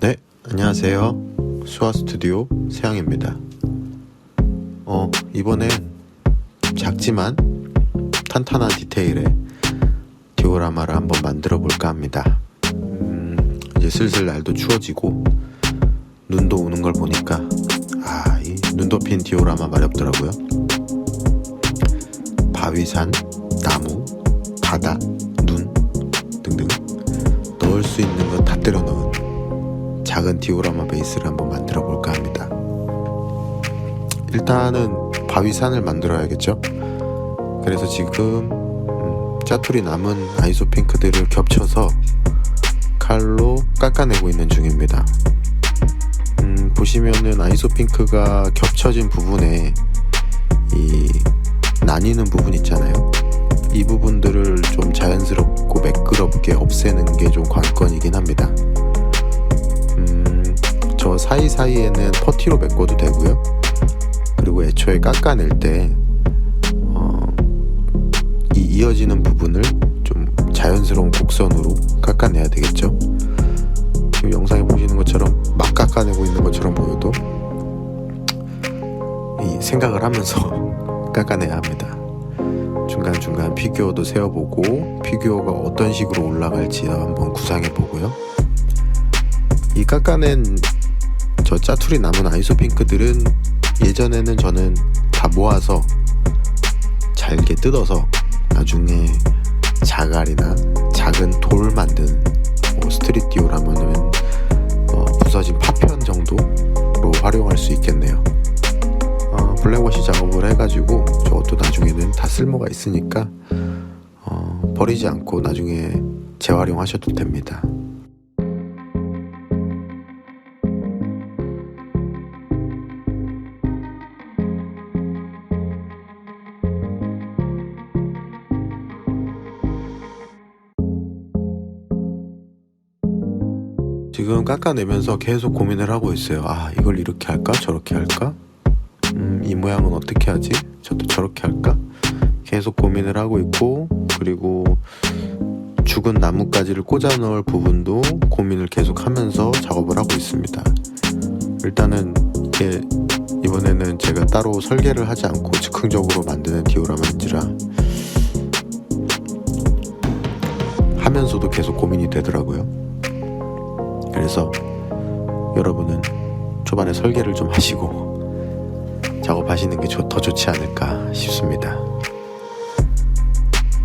네, 안녕하세요. 수아 스튜디오 세양입니다. 어, 이번엔 작지만 탄탄한 디테일의 디오라마를 한번 만들어 볼까 합니다. 음, 이제 슬슬 날도 추워지고 눈도 오는 걸 보니까 눈 덮인 디오라마 말이 없더라고요. 바위산, 나무, 바다, 눈 등등 넣을 수 있는 것다 때려 넣은 작은 디오라마 베이스를 한번 만들어 볼까 합니다. 일단은 바위산을 만들어야겠죠. 그래서 지금 음, 짜투리 남은 아이소 핑크들을 겹쳐서 칼로 깎아내고 있는 중입니다. 음, 보시면은 아이소 핑크가 겹쳐진 부분에 이 나뉘는 부분 있잖아요. 이 부분들을 좀 자연스럽고 매끄럽게 없애는 게 좀 관건이긴 합니다. 음, 저 사이사이에는 퍼티로 메꿔도 되고요. 그리고 애초에 깎아낼 때, 어, 이 이어지는 부분을 좀 자연스러운 곡선으로 깎아내야 되겠죠. 지금 영상에 보시는 것처럼 막 깎아내고 있는 것처럼 보여도 이 생각을 하면서 깎아내야 합니다. 중간중간 피규어도 세워보고 피규어가 어떤 식으로 올라갈지 한번 구상해보고요. 이 깎아낸 저 짜투리 남은 아이소 핑크들은 예전에는 저는 다 모아서 잘게 뜯어서 나중에 자갈이나 작은 돌 만드는 뭐 스트릿 디오라면은 어, 부서진 파편 정도로 활용할 수 있겠네요. 어, 블랙워시 작업을 해가지고 저것도 나중에는 다 쓸모가 있으니까 어, 버리지 않고 나중에 재활용하셔도 됩니다. 지금 깎아내면서 계속 고민을 하고 있어요. 아, 이걸 이렇게 할까? 저렇게 할까? 음, 이 모양은 어떻게 하지? 저도 저렇게 할까? 계속 고민을 하고 있고, 그리고 죽은 나뭇가지를 꽂아 넣을 부분도 고민을 계속 하면서 작업을 하고 있습니다. 일단은 이게 이번에는 제가 따로 설계를 하지 않고 즉흥적으로 만드는 디오라마인지라 하면서도 계속 고민이 되더라고요. 그래서 여러분은 초반에 설계를 좀 하시고 작업하시는 게 더 좋지 않을까 싶습니다.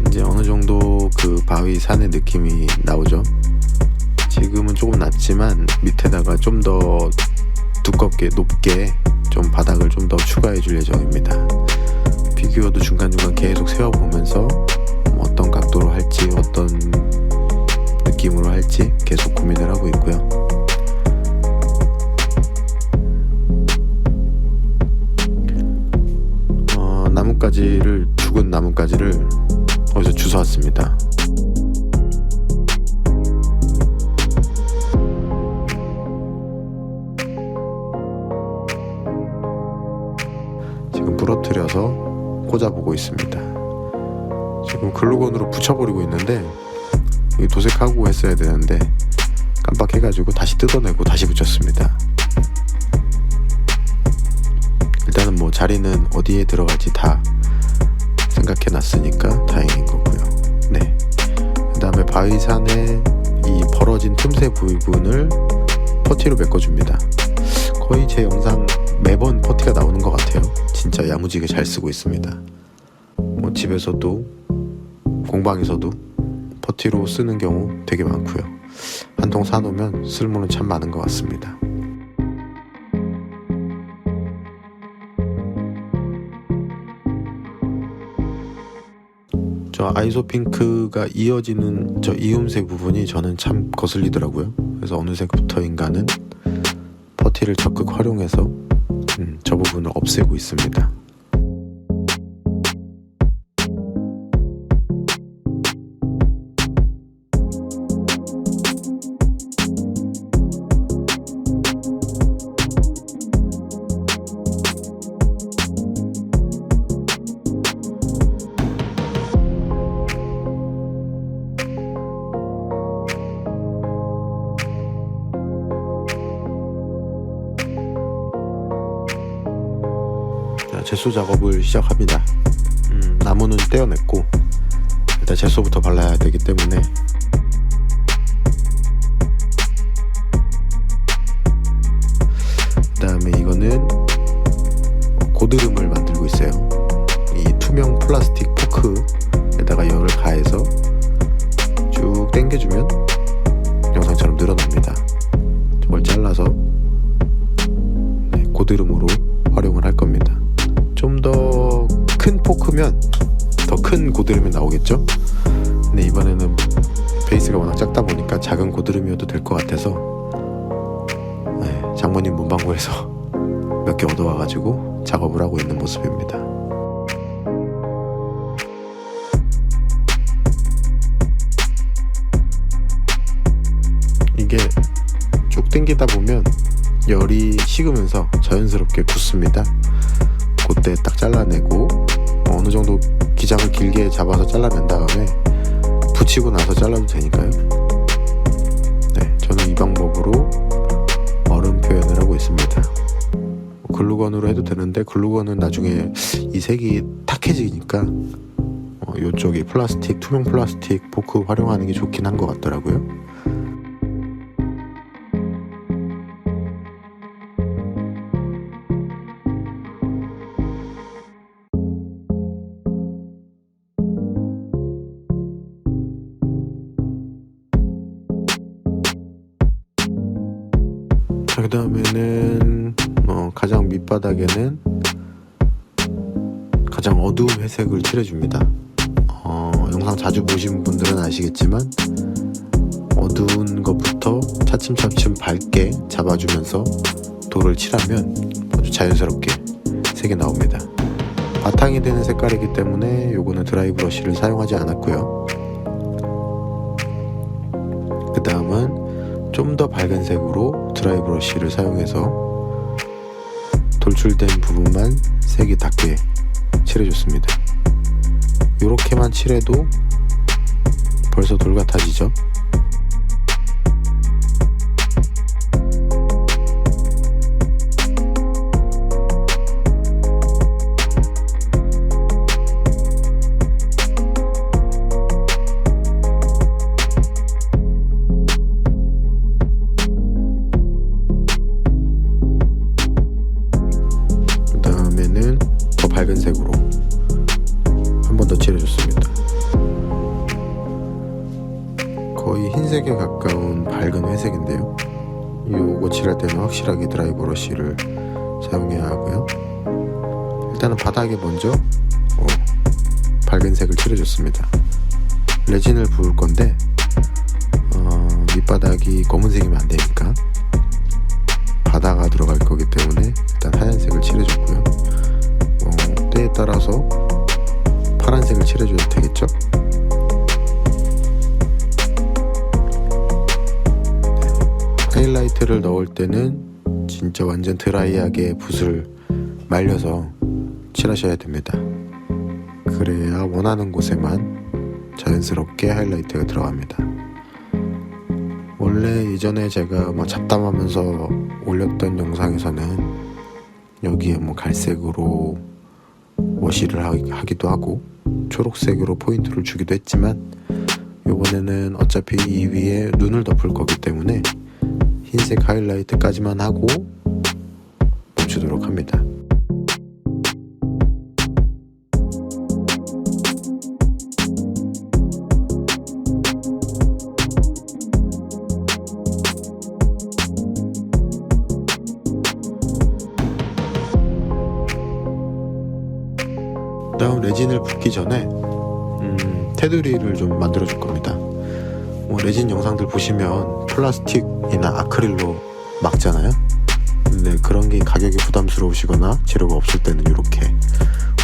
이제 어느 정도 그 바위 산의 느낌이 나오죠. 지금은 조금 낮지만 밑에다가 좀 더 두껍게 높게 좀 바닥을 좀 더 추가해 줄 예정입니다. 피규어도 중간중간 계속 세워보면서 어떤 각도로 할지 어떤 느낌으로 할지 계속 고민을 하고 있고요. 어, 나뭇가지를 죽은 나뭇가지를 어디서 주워왔습니다. 지금 부러뜨려서 꽂아보고 있습니다. 지금 글루건으로 붙여버리고 있는데 도색하고 했어야 되는데 깜빡해가지고 다시 뜯어내고 다시 붙였습니다. 일단은 뭐 자리는 어디에 들어갈지 다 생각해 놨으니까 다행인 거고요. 네. 그 다음에 바위산의 이 벌어진 틈새 부분을 퍼티로 메꿔줍니다. 거의 제 영상 매번 퍼티가 나오는 것 같아요. 진짜 야무지게 잘 쓰고 있습니다. 뭐 집에서도 공방에서도 퍼티로 쓰는 경우 되게 많고요. 한 통 사놓으면 쓸모는 참 많은 것 같습니다. 저 아이소 핑크가 이어지는 저 이음새 부분이 저는 참 거슬리더라고요. 그래서 어느새부터인가는 퍼티를 적극 활용해서 음, 저 부분을 없애고 있습니다. 제소 작업을 시작합니다. 음, 나무는 떼어냈고 일단 제소부터 발라야 되기 때문에 그다음에 이거는 고드름을 더 큰 고드름이 나오겠죠? 근데 이번에는 베이스가 워낙 작다 보니까 작은 고드름이어도 될 것 같아서 네, 장모님 문방구에서 몇 개 얻어와가지고 작업을 하고 있는 모습입니다. 이게 쭉 당기다 보면 열이 식으면서 자연스럽게 굳습니다. 그때 딱 잘라내고 어느 정도 기장을 길게 잡아서 잘라낸 다음에 붙이고 나서 잘라도 되니까요. 네, 저는 이 방법으로 얼음 표현을 하고 있습니다. 뭐 글루건으로 해도 되는데 글루건은 나중에 이 색이 탁해지니까 어, 이쪽이 플라스틱 투명 플라스틱 포크 활용하는 게 좋긴 한 것 같더라고요. 밑바닥에는 가장 어두운 회색을 칠해줍니다. 어, 영상 자주 보신 분들은 아시겠지만 어두운 것부터 차츰차츰 밝게 잡아주면서 돌을 칠하면 아주 자연스럽게 색이 나옵니다. 바탕이 되는 색깔이기 때문에 요거는 드라이 브러쉬를 사용하지 않았고요. 그 다음은 좀 더 밝은 색으로 드라이 브러쉬를 사용해서 돌출된 부분만 색이 닿게 칠해줬습니다. 이렇게만 칠해도 벌써 돌 같아지죠? 가까운 밝은 회색인데요. 요거 칠할 때는 확실하게 드라이 브러쉬를 사용해야 하고요. 일단은 바닥에 먼저 어, 밝은 색을 칠해줬습니다. 레진을 부을 건데 어, 밑바닥이 검은색이면 안 되니까 바다가 들어갈 거기 때문에 일단 하얀색을 칠해줬고요. 어, 때에 따라서 파란색을 칠해줘도 되겠죠? 하이라이트를 넣을 때는 진짜 완전 드라이하게 붓을 말려서 칠하셔야 됩니다. 그래야 원하는 곳에만 자연스럽게 하이라이트가 들어갑니다. 원래 예전에 제가 뭐 잡담하면서 올렸던 영상에서는 여기에 뭐 갈색으로 워시를 하- 하기도 하고 초록색으로 포인트를 주기도 했지만 이번에는 어차피 이 위에 눈을 덮을 거기 때문에 흰색 하이라이트까지만 하고 멈추도록 합니다. 다음 레진을 붓기 전에 음, 테두리를 좀 만들어 줄 겁니다. 뭐 레진 영상들 보시면 플라스틱 이나 아크릴로 막잖아요. 근데 그런 게 가격이 부담스러우시거나 재료가 없을 때는 이렇게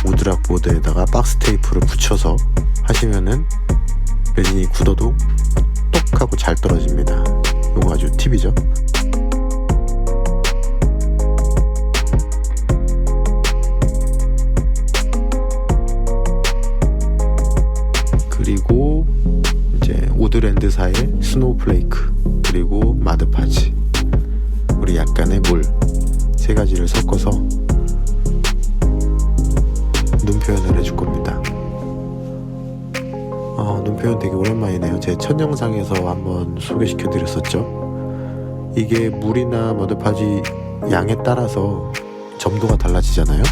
우드락 보드에다가 박스 테이프를 붙여서 하시면은 레진이 굳어도 똑 하고 잘 떨어집니다. 이거 아주 팁이죠. 그리고 이제 오드랜드사의 스노우플레이크 그리고 마드파지 우리 약간의 물 세 가지를 섞어서 눈 표현을 해줄 겁니다. 어, 눈 표현 되게 오랜만이네요. 제 첫 영상에서 한번 소개시켜 드렸었죠. 이게 물이나 머드파지 양에 따라서 점도가 달라지잖아요.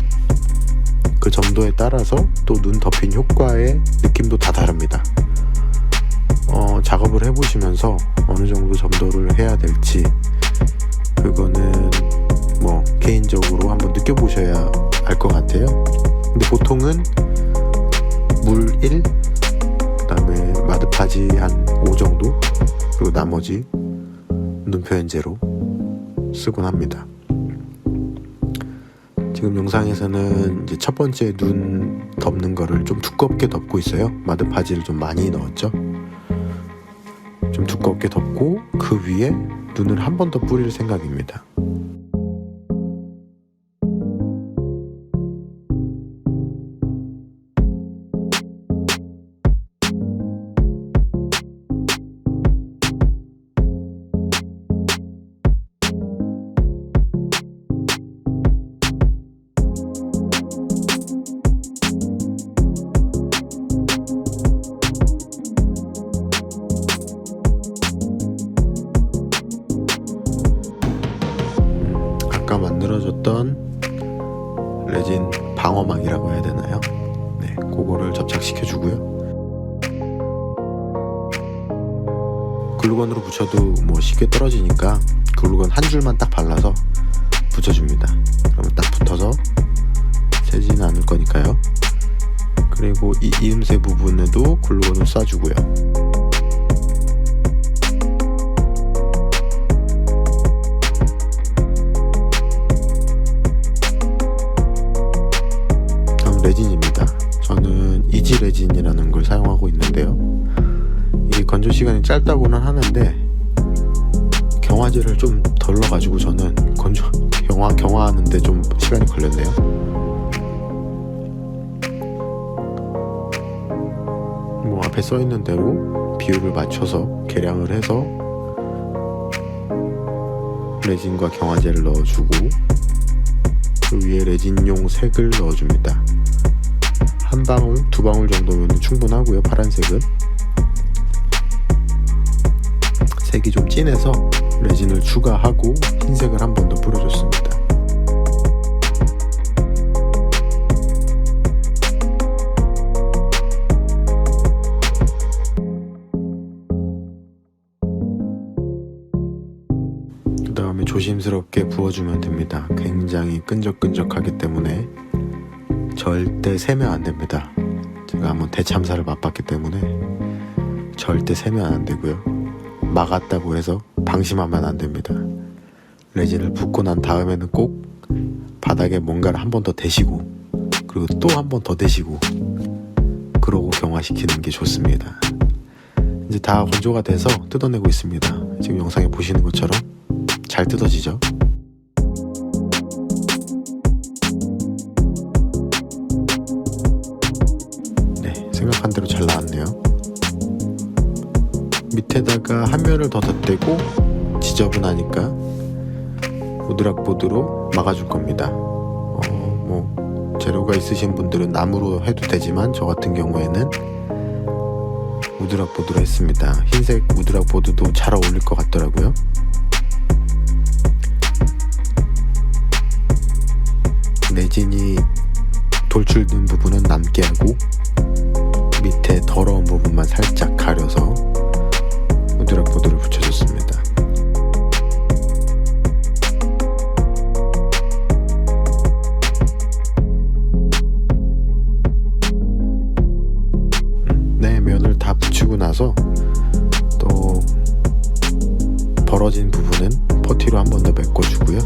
그 점도에 따라서 또 눈 덮인 효과의 느낌도 다 다릅니다. 어, 작업을 해보시면서 어느 정도 점도를 해야 될지 그거는 뭐 개인적으로 한번 느껴보셔야 알 것 같아요. 근데 보통은 물 1, 그다음에 마드파지 한 5 정도 그리고 나머지 눈 표현제로 쓰곤 합니다. 지금 영상에서는 이제 첫 번째 눈 덮는 거를 좀 두껍게 덮고 있어요. 마드파지를 좀 많이 넣었죠. 좀 두껍게 덮고 그 위에 눈을 한 번 더 뿌릴 생각입니다. 아까 만들어줬던 레진 방어막이라고 해야 되나요? 네, 그거를 접착시켜 주고요. 글루건으로 붙여도 뭐 쉽게 떨어지니까 글루건 한 줄만 딱 발라서 붙여줍니다. 그러면 딱 붙어서 새지는 않을 거니까요. 그리고 이 이음새 부분에도 글루건을 쏴주고요. 레진입니다. 저는 이지 레진이라는 걸 사용하고 있는데요. 이게 건조 시간이 짧다고는 하는데 경화제를 좀덜 넣어가지고 저는 건조 경화 경화하는데 좀 시간이 걸렸네요. 뭐 앞에 써 있는 대로 비율을 맞춰서 계량을 해서 레진과 경화제를 넣어주고 그 위에 레진용 색을 넣어줍니다. 한 방울, 두 방울 정도면 충분하고요. 파란색은 색이 좀 진해서 레진을 추가하고 흰색을 한 번 더 뿌려줬습니다. 그 다음에 조심스럽게 부어주면 됩니다. 굉장히 끈적끈적하기 때문에 절대 세면 안 됩니다. 제가 한번 대참사를 맛봤기 때문에 절대 세면 안 되고요. 막았다고 해서 방심하면 안 됩니다. 레진을 붓고 난 다음에는 꼭 바닥에 뭔가를 한 번 더 대시고 그리고 또 한 번 더 대시고 그러고 경화시키는 게 좋습니다. 이제 다 건조가 돼서 뜯어내고 있습니다. 지금 영상에 보시는 것처럼 잘 뜯어지죠? 밑에다가 한 면을 더 덧대고 지저분하니까 우드락보드로 막아줄 겁니다. 어, 뭐 재료가 있으신 분들은 나무로 해도 되지만 저 같은 경우에는 우드락보드로 했습니다. 흰색 우드락보드도 잘 어울릴 것 같더라고요. 레진이 돌출된 부분은 남게 하고 밑에 더러운 부분만 살짝 가려서 우드락보드를 붙여줬습니다. 네, 면을 다 붙이고 나서 또 벌어진 부분은 퍼티로 한 번 더 메꿔주고요.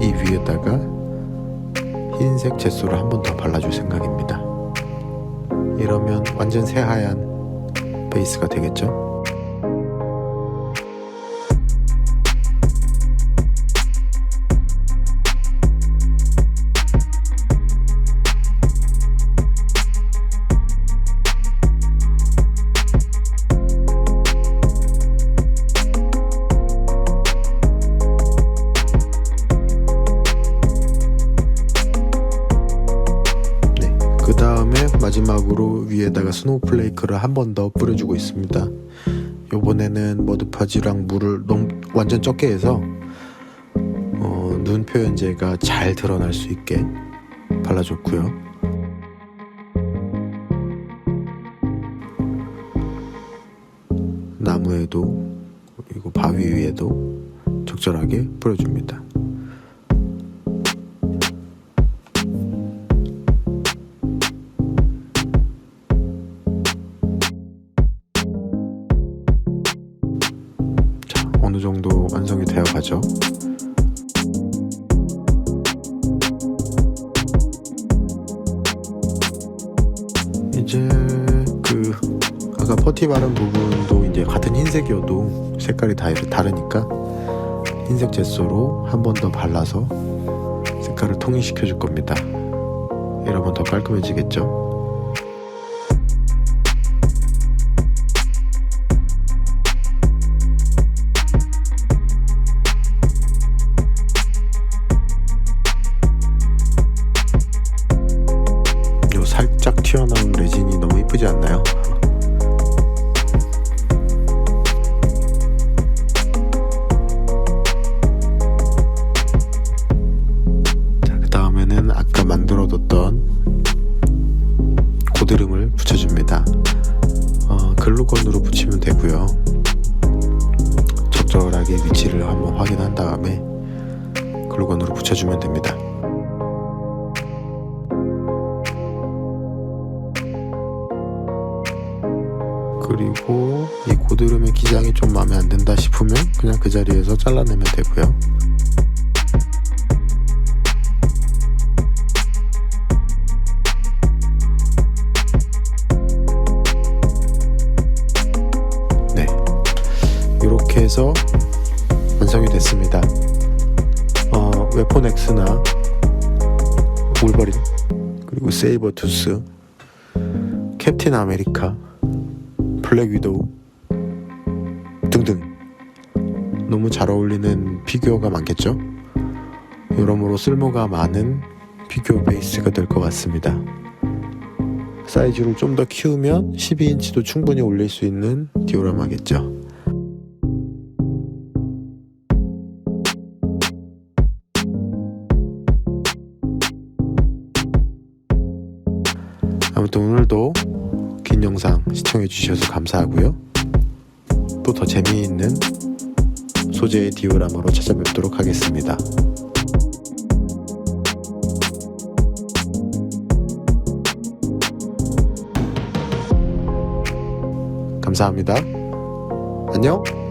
이 위에다가 흰색 젯소를 한 번 더 발라줄 생각입니다. 이러면 완전 새하얀 베이스가 되겠죠? 마지막으로 위에다가 스노우플레이크를 한 번 더 뿌려주고 있습니다. 요번에는 머드파지랑 물을 너무 완전 적게 해서 어, 눈 표현제가 잘 드러날 수 있게 발라줬고요. 나무에도 그리고 바위 위에도 적절하게 뿌려줍니다. 가죠. 이제 그 아까 퍼티 바른 부분도 이제 같은 흰색이어도 색깔이 다 다르니까 흰색 젯소로 한 번 더 발라서 색깔을 통일시켜 줄 겁니다. 이러면 더 깔끔해지겠죠? 붙여주면 됩니다. 그리고 이 고드름의 기장이 좀 마음에 안 든다 싶으면 그냥 그 자리에서 잘라내면 되고요. X나 울버린 그리고 세이버 투스 캡틴 아메리카 블랙 위도우 등등 너무 잘 어울리는 피규어가 많겠죠? 여러모로 쓸모가 많은 피규어 베이스가 될 것 같습니다. 사이즈를 좀 더 키우면 12인치도 충분히 올릴 수 있는 디오라마겠죠. 아무튼 오늘도 긴 영상 시청해 주셔서 감사하고요. 또 더 재미있는 소재의 디오라마로 찾아뵙도록 하겠습니다. 감사합니다. 안녕.